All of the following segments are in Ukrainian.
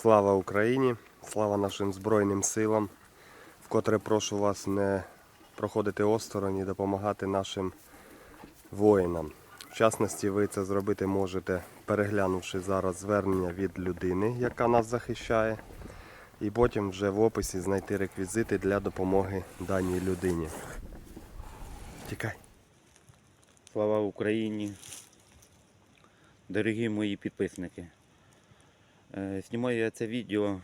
Слава Україні! Слава нашим Збройним силам. Вкотре прошу вас не проходити осторонь і допомагати нашим воїнам. В частності, ви це зробити можете, переглянувши зараз звернення від людини, яка нас захищає, і потім вже в описі знайти реквізити для допомоги даній людині. Тікай. Слава Україні! Дорогі мої підписники. Е, Знімаю я це відео.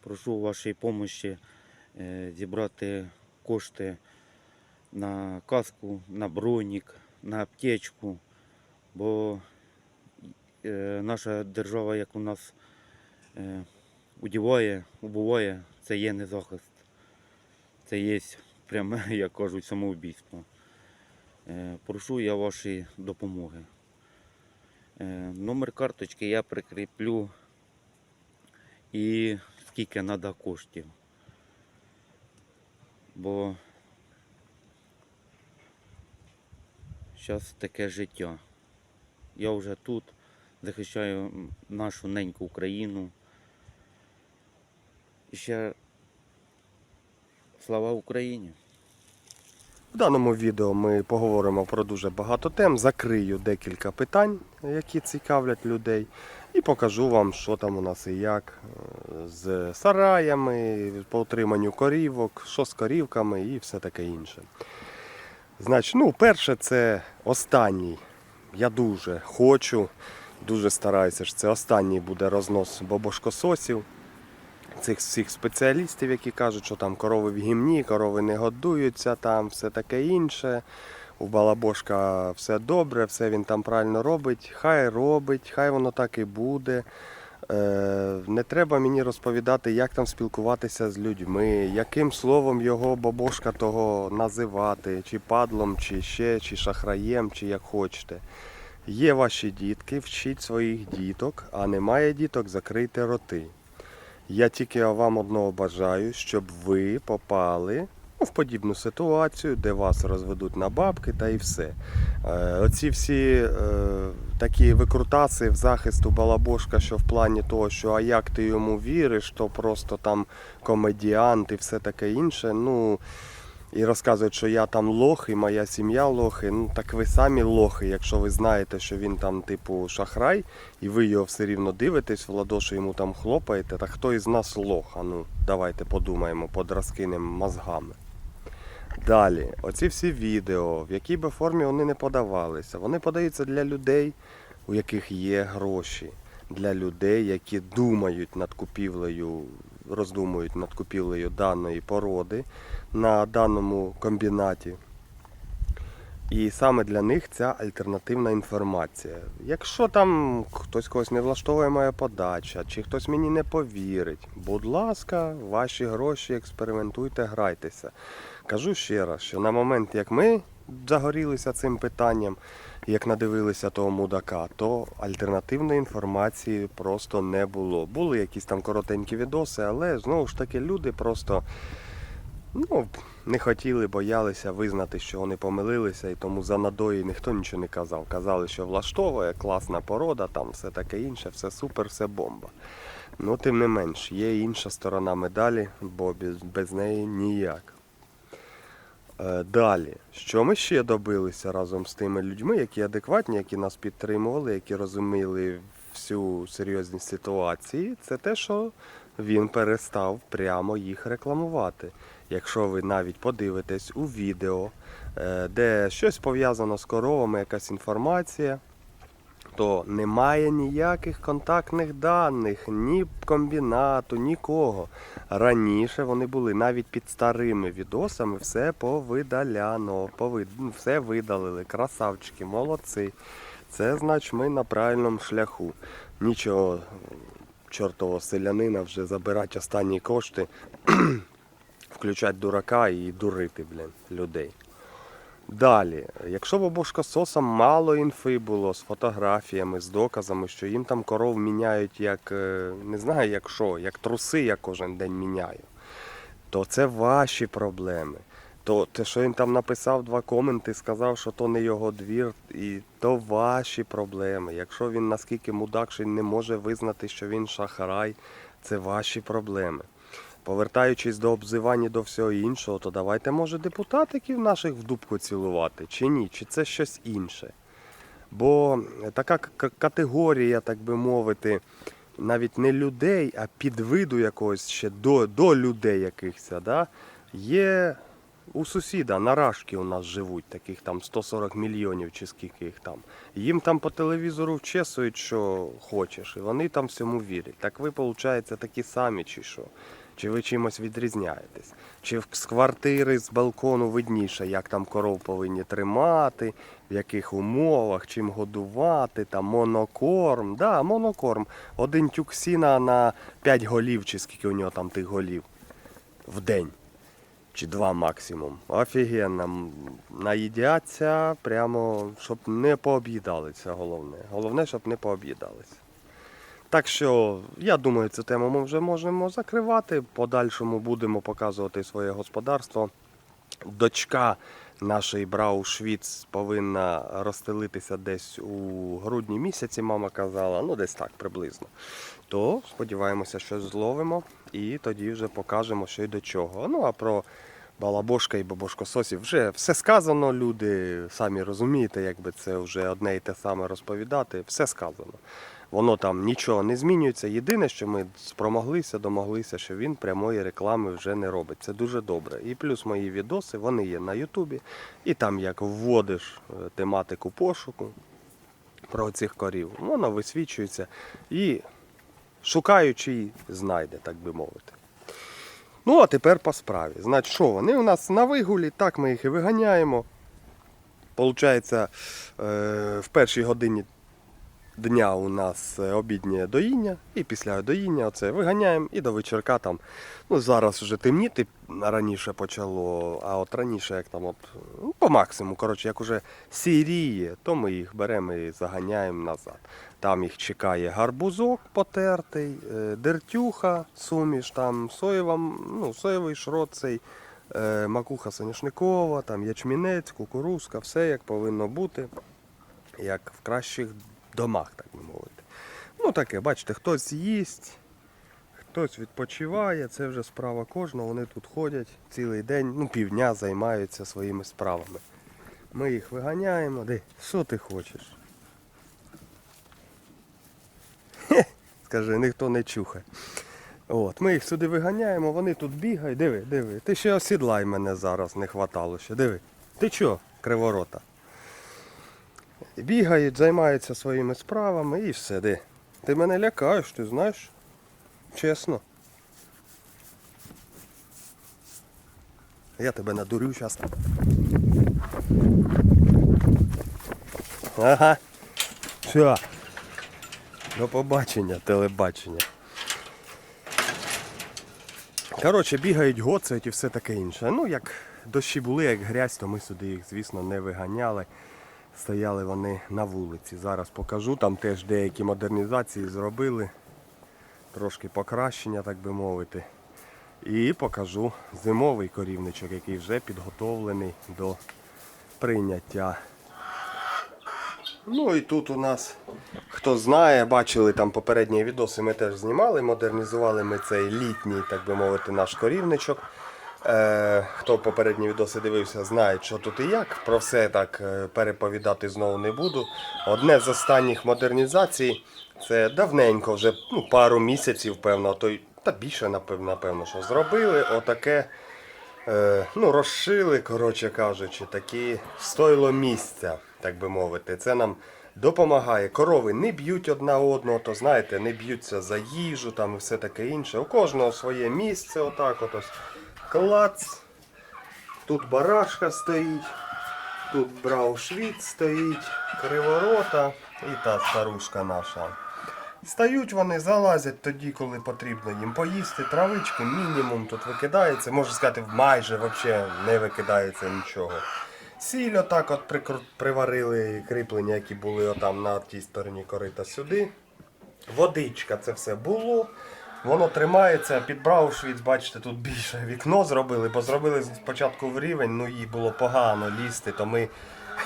Прошу вашої допомоги зібрати кошти на каску, на бронік, на аптечку. Бо е, наша держава, як у нас е, удіває, убиває, це є не захист. Це є пряме, як кажуть, самоубійство. Е, Прошу я вашої допомоги. Е, Номер карточки я прикріплю і скільки треба коштів. Бо зараз таке життя. Я вже тут захищаю нашу неньку Україну. І ще слава Україні! В даному відео ми поговоримо про дуже багато тем, закрию декілька питань, які цікавлять людей, і покажу вам, що там у нас і як е, з сараями, по утриманню корівок, що з корівками і все таке інше. Значить, ну, перше, це останній. Я дуже хочу, дуже стараюся, що це останній буде рознос бобошкососів цих всіх спеціалістів, які кажуть, що там корови в гімні, корови не годуються, там все таке інше. У Балабошка все добре, все він там правильно робить. Хай робить, хай воно так і буде. Е, не треба мені розповідати, як там спілкуватися з людьми, яким словом його бабошка того називати, чи падлом, чи ще, чи шахраєм, чи як хочете. Є ваші дітки, вчіть своїх діток, а немає діток, закрийте роти. Я тільки вам одного бажаю, щоб ви попали ну, в подібну ситуацію, де вас розведуть на бабки та і все. Е, оці всі е, такі викрутаси в захисту Балабошка, що в плані того, що а як ти йому віриш, то просто там комедіант і все таке інше. Ну, і розказують, що я там лох, і моя сім'я лохи. Ну так ви самі лохи, якщо ви знаєте, що він там, типу, шахрай, і ви його все рівно дивитесь, в ладоші йому там хлопаєте, так хто із нас лох? А ну, давайте подумаємо, подрозкинемо мозгами. Далі, оці всі відео, в якій би формі вони не подавалися, вони подаються для людей, у яких є гроші, для людей, які думають над купівлею, роздумують над купівлею даної породи на даному комбінаті. І саме для них ця альтернативна інформація. Якщо там хтось когось не влаштовує моя подача, чи хтось мені не повірить, будь ласка, ваші гроші експериментуйте, грайтеся. Кажу ще раз, що на момент, як ми загорілися цим питанням, як надивилися того мудака, то альтернативної інформації просто не було. Були якісь там коротенькі відоси, але знову ж таки люди просто ну, не хотіли, боялися визнати, що вони помилилися, і тому за надої ніхто нічого не казав. Казали, що влаштовує, класна порода, там все таке інше, все супер, все бомба. Ну, тим не менш, є інша сторона медалі, бо без, без неї ніяк. Е, Далі, що ми ще добилися разом з тими людьми, які адекватні, які нас підтримували, які розуміли всю серйозність ситуації, це те, що він перестав прямо їх рекламувати. Якщо ви навіть подивитесь у відео, е, де щось пов'язано з коровами, якась інформація, то немає ніяких контактних даних, ні комбінату, нікого. Раніше вони були навіть під старими відосами, все повидаляно, пови... ну, все видалили. Красавчики, молодці. Це значить ми на правильному шляху. Нічого чортового селянина вже забирати останні кошти, включати дурака і дурити блін, людей. Далі, якщо в обушкососам мало інфи було з фотографіями, з доказами, що їм там коров міняють як е, не знаю як що, як труси я кожен день міняю, то це ваші проблеми. То те, що він там написав два коменти, сказав, що то не його двір, і то ваші проблеми. Якщо він наскільки мудак, що він не може визнати, що він шахрай, це ваші проблеми. Повертаючись до обзивань і до всього іншого, то давайте, може, депутатиків наших в дубку цілувати, чи ні, чи це щось інше. Бо така категорія, так би мовити, навіть не людей, а підвиду якогось ще до, до людей якихось, да, є у сусіда, на Рашки у нас живуть, таких там 140 мільйонів чи скільки їх там. Їм там по телевізору вчесують, що хочеш, і вони там всьому вірять. Так ви, виходить, такі самі, чи що? Чи ви чимось відрізняєтесь? Чи з квартири, з балкону видніше, як там коров повинні тримати, в яких умовах, чим годувати, там монокорм. Да, монокорм. Один тюк сіна на 5 голів, чи скільки у нього там тих голів в день. Чи два максимум. Офігенно. Наїдяться прямо, щоб не пооб'їдалися, головне. Головне, щоб не пооб'їдалися. Так що, я думаю, цю тему ми вже можемо закривати. Подальшому будемо показувати своє господарство. Дочка нашої Браушвіц повинна розстелитися десь у грудні місяці, мама казала, ну десь так приблизно. То сподіваємося, що зловимо і тоді вже покажемо, що й до чого. Ну а про балабошка і бабошкососів вже все сказано, люди самі розумієте, якби це вже одне і те саме розповідати. Все сказано. Воно там нічого не змінюється. Єдине, що ми спромоглися, домоглися, що він прямої реклами вже не робить. Це дуже добре. І плюс мої відоси, вони є на Ютубі. І там як вводиш е, тематику пошуку про цих корів, воно висвічується і шукаючий знайде, так би мовити. Ну, а тепер по справі. Значить, що вони у нас на вигулі, так ми їх і виганяємо. Получається, е, в першій годині дня у нас е, обіднє доїння, і після доїння оце виганяємо і до вечірка там. Ну, зараз вже темніти раніше почало, а от раніше, як там, от, ну, по максимуму, коротше, як уже сіріє, то ми їх беремо і заганяємо назад. Там їх чекає гарбузок потертий, е, дертюха, суміш, там соєва, ну, соєвий шрот цей, е, макуха соняшникова, там ячмінець, кукурузка, все як повинно бути, як в кращих домах, так би мовити. Ну таке, бачите, хтось їсть, хтось відпочиває, це вже справа кожного. Вони тут ходять цілий день, ну півдня займаються своїми справами. Ми їх виганяємо. Де? Що ти хочеш? Хе, Скажи, ніхто не чухає. От, ми їх сюди виганяємо, вони тут бігають. Диви, диви. Ти ще осідлай мене зараз, не хватало ще. Диви. Ти чо, криворота? Бігають, займаються своїми справами і все. Де. Ти мене лякаєш, ти знаєш? Чесно. Я тебе надурю зараз. Ага. Все. До побачення, телебачення. Коротше, бігають, гоцають і все таке інше. Ну, як дощі були, як грязь, то ми сюди їх, звісно, не виганяли. Стояли вони на вулиці. Зараз покажу, там теж деякі модернізації зробили. Трошки покращення, так би мовити. І покажу зимовий корівничок, який вже підготовлений до прийняття. Ну і тут у нас, хто знає, бачили там попередні відоси, ми теж знімали, модернізували ми цей літній, так би мовити, наш корівничок. Е, хто попередні відоси дивився, знає, що тут і як. Про все так е, переповідати знову не буду. Одне з останніх модернізацій, це давненько, вже ну, пару місяців, певно, то та більше, напевно, що зробили. Отаке е, ну, розшили, коротше кажучи, такі стойло місця, так би мовити. Це нам допомагає. Корови не б'ють одна одного, то знаєте, не б'ються за їжу там і все таке інше. У кожного своє місце, отак от. Клац. Тут барашка стоїть, тут браушвіт стоїть, криворота і та старушка наша. Стають вони, залазять тоді, коли потрібно їм поїсти. Травички мінімум тут викидається. Можна сказати, майже взагалі не викидається нічого. Сіль отак от приварили кріплення, які були отам на тій стороні корита сюди. Водичка це все було. Воно тримається, під Браушвіц, бачите, тут більше вікно зробили, бо зробили спочатку в рівень, ну їй було погано лізти, то ми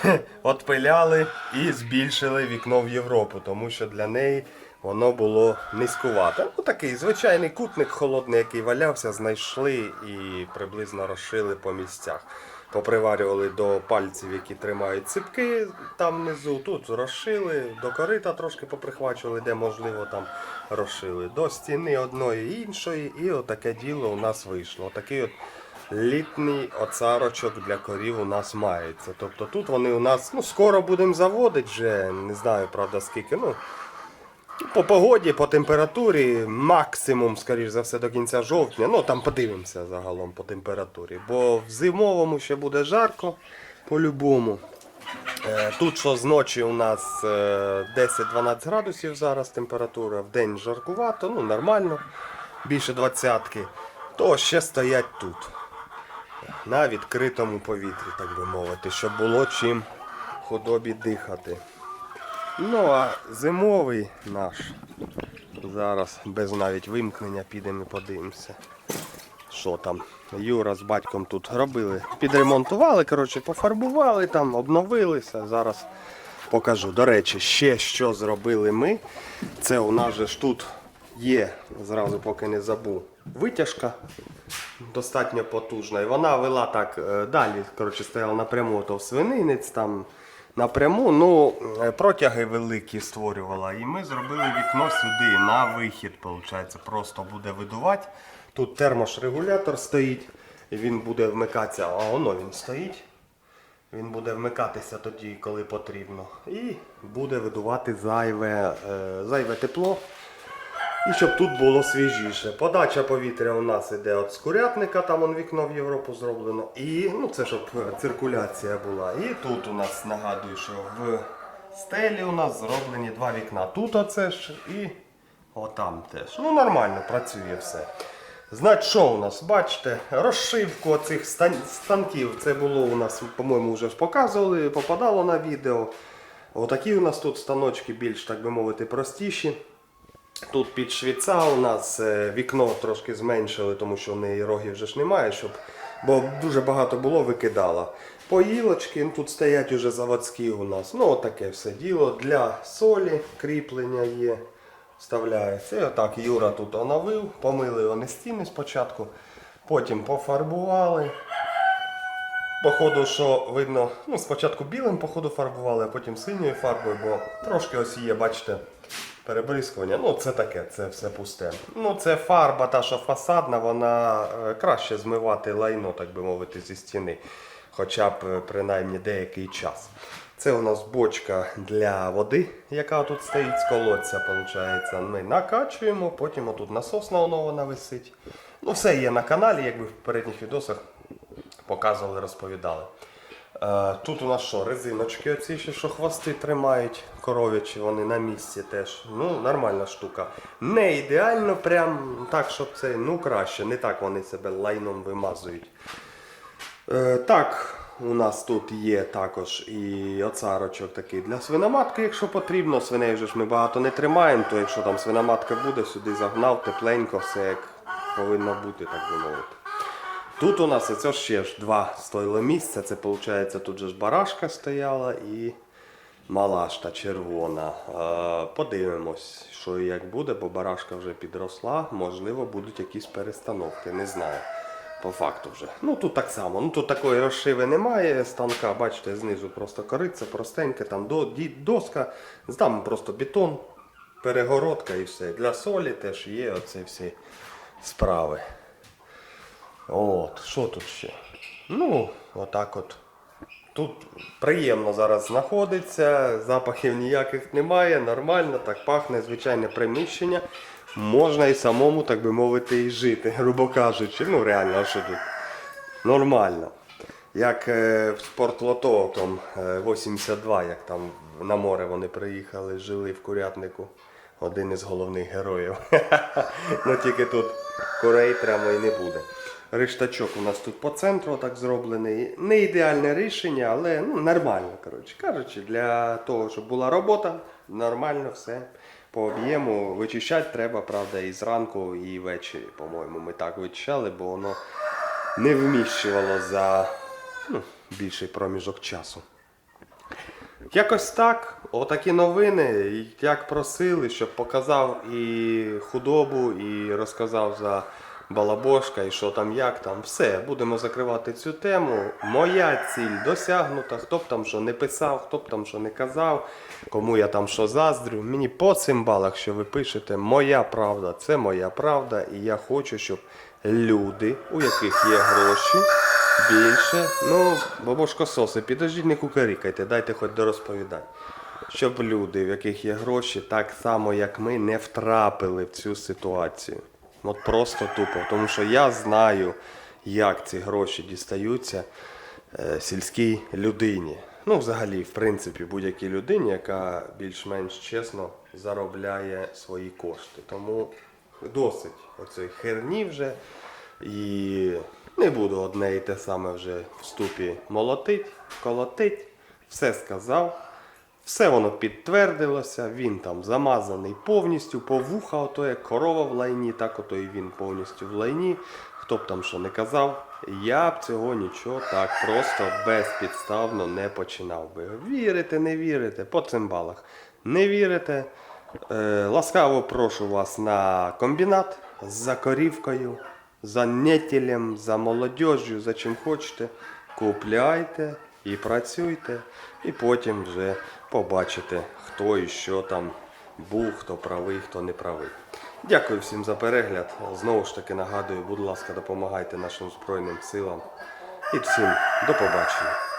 отпиляли і збільшили вікно в Європу, тому що для неї воно було низькувате. Ну такий звичайний кутник холодний, який валявся, знайшли і приблизно розшили по місцях. Поприварювали до пальців, які тримають ципки там внизу. Тут розшили, до корита трошки поприхвачували, де можливо там розшили. До стіни одної іншої, і отаке діло у нас вийшло. Отакий от літній оцарочок для корів у нас мається. Тобто тут вони у нас ну, скоро будемо заводити вже, не знаю, правда, скільки. ну по погоді, по температурі, максимум, скоріш за все, до кінця жовтня. Ну там подивимося загалом по температурі. Бо в зимовому ще буде жарко по-любому. Е, Тут що зночі у нас е, 10-12 градусів зараз температура, в день жаркувато, ну нормально, більше двадцятки, то ще стоять тут. На відкритому повітрі, так би мовити, щоб було чим худобі дихати. Ну а зимовий наш. Зараз без навіть вимкнення підемо і подивимося. Що там? Юра з батьком тут робили, підремонтували, коротше, пофарбували там, обновилися. Зараз покажу. До речі, ще що зробили ми. Це у нас же ж тут є, зразу поки не забув, витяжка достатньо потужна. І вона вела так е, далі, коротше, стояла напряму то в свининець там напряму. Ну, е, протяги великі створювала. І ми зробили вікно сюди на вихід, виходить, просто буде видувати. Тут термошрегулятор стоїть, він буде вмикатися, а воно він стоїть. Він буде вмикатися тоді, коли потрібно. І буде видувати зайве, е, зайве тепло. І щоб тут було свіжіше. Подача повітря у нас іде від скурятника, там он вікно в Європу зроблено. І ну це щоб е, циркуляція була. І тут у нас нагадую, що в стелі у нас зроблені два вікна. Тут оце ж і отам теж. Ну нормально працює все. Значить, що у нас? Бачите, розшивку стан- станків. Це було у нас, по-моєму, вже показували, попадало на відео. Отакі у нас тут станочки більш, так би мовити, простіші. Тут під швіца у нас е, вікно трошки зменшили, тому що в неї рогів вже ж немає, щоб... бо дуже багато було, викидала. Поїлочки, ну, тут стоять уже заводські у нас. Ну, отаке все діло. Для солі кріплення є. Вставляється. І отак Юра тут оновив, помили вони стіни спочатку, потім пофарбували. Походу, що видно, ну спочатку білим походу фарбували, а потім синьою фарбою, бо трошки ось є, бачите, перебризкування. Ну, це таке, це все пусте. Ну, це фарба, та що фасадна, вона е, краще змивати лайно, так би мовити, зі стіни. Хоча б е, принаймні деякий час. Це у нас бочка для води, яка тут стоїть з колодця. Виходить. Ми накачуємо, потім отут насосна онована висить. Ну, все є на каналі, як ви в попередніх відосах показували, розповідали. Е, Тут у нас що, резиночки оці що хвости тримають, коров'ячі, вони на місці теж. Ну, нормальна штука. Не ідеально, прям так, щоб це ну краще. Не так вони себе лайном вимазують. Е, так, у нас тут є також і оцарочок такий для свиноматки, якщо потрібно. Свиней вже ж ми багато не тримаємо, то якщо там свиноматка буде, сюди загнав, тепленько, все як повинно бути, так би мовити. Тут у нас оце ще ж два стойло місця. Це виходить, тут же ж барашка стояла і малашта червона. Е, Подивимось, що і як буде, бо барашка вже підросла. Можливо, будуть якісь перестановки, не знаю. По факту вже. Ну тут так само. Ну тут такої розшиви немає станка, бачите, знизу просто кориця, простеньке, там доска, там просто бетон, перегородка і все. Для солі теж є оці всі справи. От, що тут ще? Ну, отак от. Тут приємно зараз знаходиться, запахів ніяких немає, нормально, так пахне звичайне приміщення. Можна і самому, так би мовити, і жити, грубо кажучи. Ну реально, що тут? Нормально. Як е, в спортлото там, е, 82, як там на море вони приїхали, жили в курятнику. Один із головних героїв. ну тільки тут курей прямо і не буде. Риштачок у нас тут по центру так зроблений. Не ідеальне рішення, але ну, нормально. Коротше кажучи, для того, щоб була робота, нормально все по об'єму. Вичищати треба, правда, і зранку, і ввечері, по-моєму. Ми так вичищали, бо воно не вміщувало за ну, більший проміжок часу. Якось так, отакі новини. Як просили, щоб показав і худобу, і розказав за Балабошка, і що там, як там. Все, будемо закривати цю тему. Моя ціль досягнута. Хто б там що не писав, хто б там що не казав, кому я там що заздрю. Мені по цим балах, що ви пишете, моя правда, це моя правда. І я хочу, щоб люди, у яких є гроші, більше. Ну, бабушко соси, підождіть, не кукарікайте, дайте хоч до розповідань. Щоб люди, в яких є гроші, так само як ми, не втрапили в цю ситуацію. От просто тупо. Тому що я знаю, як ці гроші дістаються е, сільській людині. Ну, взагалі, в принципі, будь-якій людині, яка більш-менш чесно заробляє свої кошти. Тому досить оцеї херні вже. І не буду одне і те саме вже в ступі молотить, колотить. Все сказав. Все воно підтвердилося, він там замазаний повністю по вуха, ото корова в лайні, так ото і він повністю в лайні. Хто б там що не казав, я б цього нічого так просто безпідставно не починав би. Вірите, не вірите, по цимбалах. Не вірите. Е, ласкаво прошу вас на комбінат за корівкою, за нетілем, за молодіжжю, за чим хочете. Купляйте і працюйте, і потім вже побачите, хто і що там був, хто правий, хто не правий. Дякую всім за перегляд. Знову ж таки нагадую, будь ласка, допомагайте нашим Збройним силам. І всім до побачення.